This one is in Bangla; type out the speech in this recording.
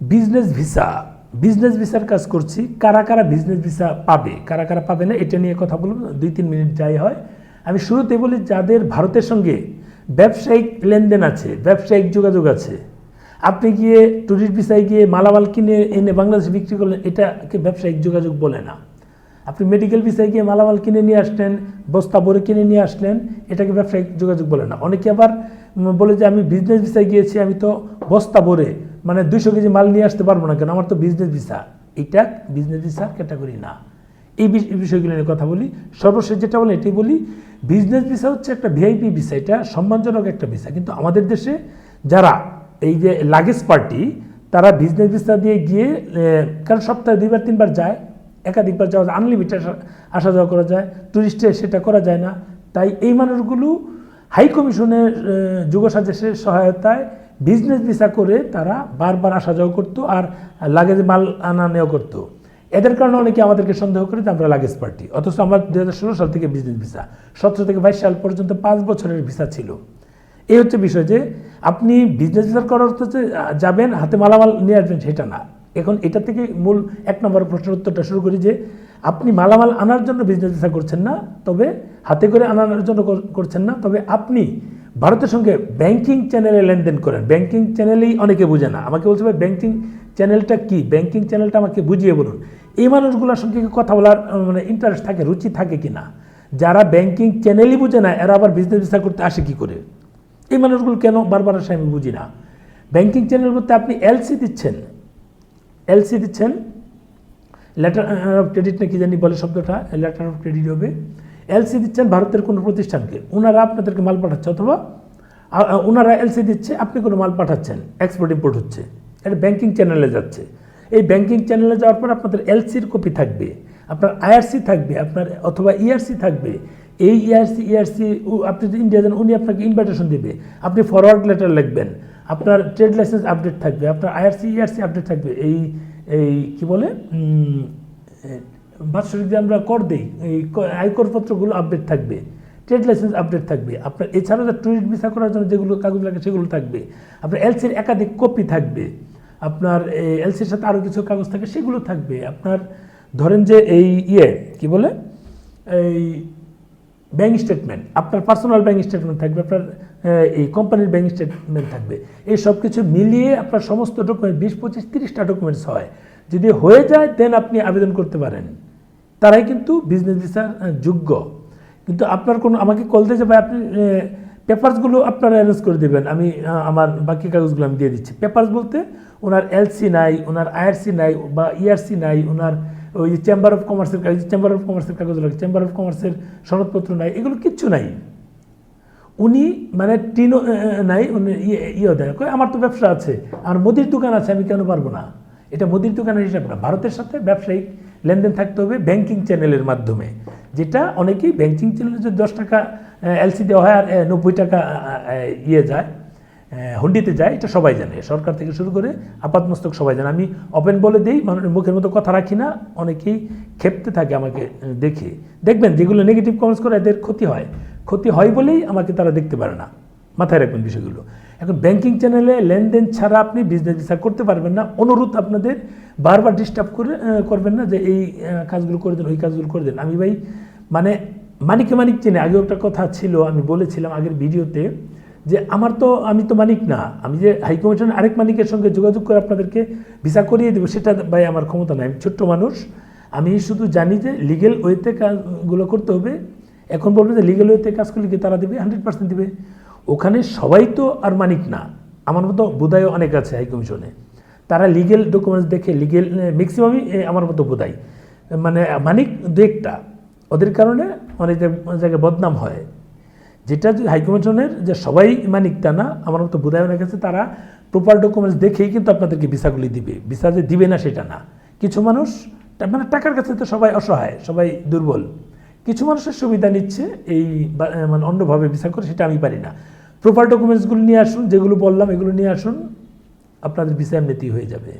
বিজনেস ভিসা বিজনেস ভিসার কাজ করছি, কারা কারা বিজনেস ভিসা পাবে, কারা কারা পাবে না, এটা নিয়ে কথা বলব, দুই তিন মিনিট যাই হয়। আমি শুরুতে বলি যাদের ভারতের সঙ্গে ব্যবসায়িক লেনদেন আছে, ব্যবসায়িক যোগাযোগ আছে, আপনি গিয়ে ট্যুরিস্ট ভিসায় গিয়ে মালামাল কিনে, এনে বাংলাদেশে বিক্রি করলেন, এটাকে ব্যবসায়িক যোগাযোগ বলে না। আপনি মেডিকেল ভিসায় গিয়ে মালামাল কিনে নিয়ে আসলেন, বস্তা ভরে কিনে নিয়ে আসলেন, এটাকে ব্যবসায়িক যোগাযোগ বলে না। অনেকে আবার বলে যে আমি বিজনেস ভিসায় গিয়েছি, আমি তো বস্তা ভরে মানে দুইশো কেজি মাল নিয়ে আসতে পারব না কেন? আমার তো বিজনেস ভিসা এটা বিজনেস ভিসার ক্যাটাগরি না। এই বিষয়গুলো নিয়ে কথা বলি। সর্বশেষ যেটা বলি, এটাই বলি বিজনেস ভিসা হচ্ছে একটা ভিআইপি ভিসা এটা সম্মানজনক একটা ভিসা কিন্তু আমাদের দেশে যারা এই যে লাগেজ পার্টি তারা বিজনেস ভিসা দিয়ে গিয়ে কারণ সপ্তাহে দুইবার, তিনবার যায়। একাধিকবার যাওয়া যায়। আনলিমিটেড আসা যাওয়া করা যায়। টুরিস্টে সেটা করা যায় না। তাই এই মানুষগুলো হাই কমিশনের সাজেশের সহায়তায় বিজনেস ভিসা করে তারা বারবার আসা যাওয়া করতো আর লাগেজ মাল আনা নেওয়া করতো। এদের কারণে অনেকে আমাদেরকে সন্দেহ করে যে আমরা লাগেজ পার্টি অথচ আমার দু হাজার ষোলো সাল থেকে বিজনেস ভিসা সতেরো থেকে বাইশ সাল পর্যন্ত পাঁচ বছরের ভিসা ছিল। এই হচ্ছে বিষয় যে আপনি বিজনেস ভিসার করার হচ্ছে যাবেন, হাতে মালামাল নিয়ে আসবেন, সেটা না। এখন এটা থেকে মূল এক নম্বর প্রশ্নের উত্তরটা শুরু করি যে আপনি মালামাল আনার জন্য বিজনেস ভিসা করছেন না, তবে হাতে করে আনার জন্য করছেন না, তবে আপনি ভারতের সঙ্গে ব্যাংকিং চ্যানেলে লেনদেন করেন। ব্যাংকিং চ্যানেলেই অনেকে বুঝে না। আমাকে বলছে, ভাই ব্যাংকিং চ্যানেলটা কি? ব্যাংকিং চ্যানেলটা আমাকে বুঝিয়ে বলুন। এই মানুষগুলোর সঙ্গে কথা বলার মানে ইন্টারেস্ট থাকে, রুচি থাকে কি না? যারা ব্যাংকিং চ্যানেলই বুঝে না, এরা আবার বিজনেস ভিসা করতে আসে কি করে? এই মানুষগুলো কেন বারবার আসে আমি বুঝি না। ব্যাংকিং চ্যানেল বলতে আপনি এলসি দিচ্ছেন। এলসি দিচ্ছেন। লেটার অফ ক্রেডিট না কি জানি বলে শব্দটা? লেটার অফ ক্রেডিট হবে। এলসি দিচ্ছেন ভারতের কোনো প্রতিষ্ঠানকে। ওনারা আপনাদেরকে মাল পাঠাচ্ছে অথবা ওনারা এলসি দিচ্ছে, আপনি কোনো মাল পাঠাচ্ছেন এক্সপোর্ট ইম্পোর্ট হচ্ছে। এটা ব্যাংকিং চ্যানেলে যাচ্ছে। এই ব্যাংকিং চ্যানেলে যাওয়ার পর আপনাদের এলসির কপি থাকবে, আপনার আইআরসি থাকবে, আপনার অথবা ইআরসি থাকবে। এই E ইআরসি ইআরসি আপনি যদি ইন্ডিয়া যান, উনি আপনাকে ইনভাইটেশন দেবে। আপনি ফরওয়ার্ড লেটার লিখবেন, আপনার ট্রেড লাইসেন্স আপডেট থাকবে, আপনার আইআরসি ইআরসি আপডেট থাকবে। এই এই, কি বলে? বাৎসরিক যে আমরা কর দিই, এই আয়করপত্রগুলো আপডেট থাকবে ট্রেড লাইসেন্স আপডেট থাকবে, আপনার এছাড়াও যে ট্যুরিস্ট ভিসা করার জন্য যেগুলো কাগজ লাগে সেগুলো থাকবে, আপনার এলসির একাধিক কপি থাকবে, আপনার এলসির সাথে আরও কিছু কাগজ থাকে সেগুলো থাকবে, আপনার ধরেন যে এই ইয়ে কি বলে? এই ব্যাঙ্ক স্টেটমেন্ট আপনার পার্সোনাল ব্যাঙ্ক স্টেটমেন্ট থাকবে, আপনার এই কোম্পানির ব্যাঙ্ক স্টেটমেন্ট থাকবে, এই সব কিছু মিলিয়ে আপনার সমস্ত ডকুমেন্ট বিশ, পঁচিশ, তিরিশটা ডকুমেন্টস হয়, যদি হয়ে যায় দেন আপনি আবেদন করতে পারেন। তারাই কিন্তু বিজনেস ভিসার যোগ্য। কিন্তু আপনার কোনো, আমাকে কল দিয়ে যাবে আপনি পেপারসগুলো আপনারা অ্যারেঞ্জ করে দেবেন। আমি আমার বাকি কাগজগুলো আমি দিয়ে দিচ্ছি। পেপারস বলতে ওনার এলসি নাই, ওনার আইআরসি নাই বা ইআরসি নাই, ওনার ওই চেম্বার অফ কমার্সের কাগজ চেম্বার অফ কমার্সের কাগজ লাগে চেম্বার অফ কমার্সের সনদপত্র নাই, এগুলো কিচ্ছু নাই। উনি মানে টিনও নাই, উনি ইয়ে ইয়ে দেয় আমার তো ব্যবসা আছে, আর মুদির দোকান আছে, আমি কেন পারব না? এটা মুদির দোকানের হিসাব না, ভারতের সাথে ব্যবসায়িক লেনদেন থাকতে হবে ব্যাংকিং চ্যানেলের মাধ্যমে, যেটা অনেকেই ব্যাংকিং চ্যানেলে যদি দশ টাকা এলসি দেওয়া হয় আর নব্বই টাকা ইয়ে যায় হুন্ডিতে যায়, এটা সবাই জানে। সরকার থেকে শুরু করে আপাতমস্তক সবাই জানে। আমি ওপেন বলে দিই মানুষের মুখের মতো কথা রাখি না, অনেকেই ক্ষেপতে থাকে আমাকে দেখে। দেখবেন, যেগুলো নেগেটিভ কমেন্টস করে, এদের ক্ষতি হয়। ক্ষতি হয় বলেই আমাকে তারা দেখতে পারে না। মাথায় রাখবেন বিষয়গুলো। এখন ব্যাংকিং চ্যানেলে লেনদেন ছাড়া আপনি বিজনেস ভিসা করতে পারবেন না। অনুরোধ আপনাদের, বারবার ডিস্টার্ব করে করবেন না যে এই কাজগুলো করে দেন, ওই কাজগুলো করে দেন। আমি ভাই মানে মানিকে মানিক চেনে। আগেও একটা কথা ছিল, আমি বলেছিলাম আগের ভিডিওতে যে আমার তো, আমি তো মানিক না। আমি যে হাইকমিশন আরেক মানিকের সঙ্গে যোগাযোগ করে আপনাদেরকে ভিসা করিয়ে দেবো, সেটা ভাই আমার ক্ষমতা নাই। আমি ছোট্ট মানুষ। আমি শুধু জানি যে লিগেল ওয়েতে কাজগুলো করতে হবে। এখন বলবে যে লিগেল ওয়েতে কাজ করলে কি তারা দেবে? হান্ড্রেড পার্সেন্ট দেবে। ওখানে সবাই তো আর মানিক না। আমার মতো বোধায়ও অনেক আছে হাইকমিশনে তারা লিগেল ডকুমেন্টস দেখে লিগেল ম্যাক্সিমামই আমার মতো বোধাই। মানে মানিক দু একটা। ওদের কারণে অনেক জায়গায় বদনাম হয়। যেটা যে হাইকমিশনের যে সবাই মানিক তা না, আমার মতো বোধায় অনেক আছে, তারা প্রপার ডকুমেন্টস দেখেই কিন্তু আপনাদেরকে ভিসাগুলি দিবে। ভিসা যে দিবে না, সেটা না। কিছু মানুষ মানে টাকার কাছে তো সবাই অসহায়, সবাই দুর্বল। কিছু মানুষের সুবিধা নিচ্ছে এই মানে অন্যভাবে ভিসা করে, সেটা আমি পারি না। প্রপার ডকুমেন্টসগুলো নিয়ে আসুন যেগুলো বললাম এগুলো নিয়ে আসুন আপনাদের ভিসা এমনিতেই হয়ে যাবে।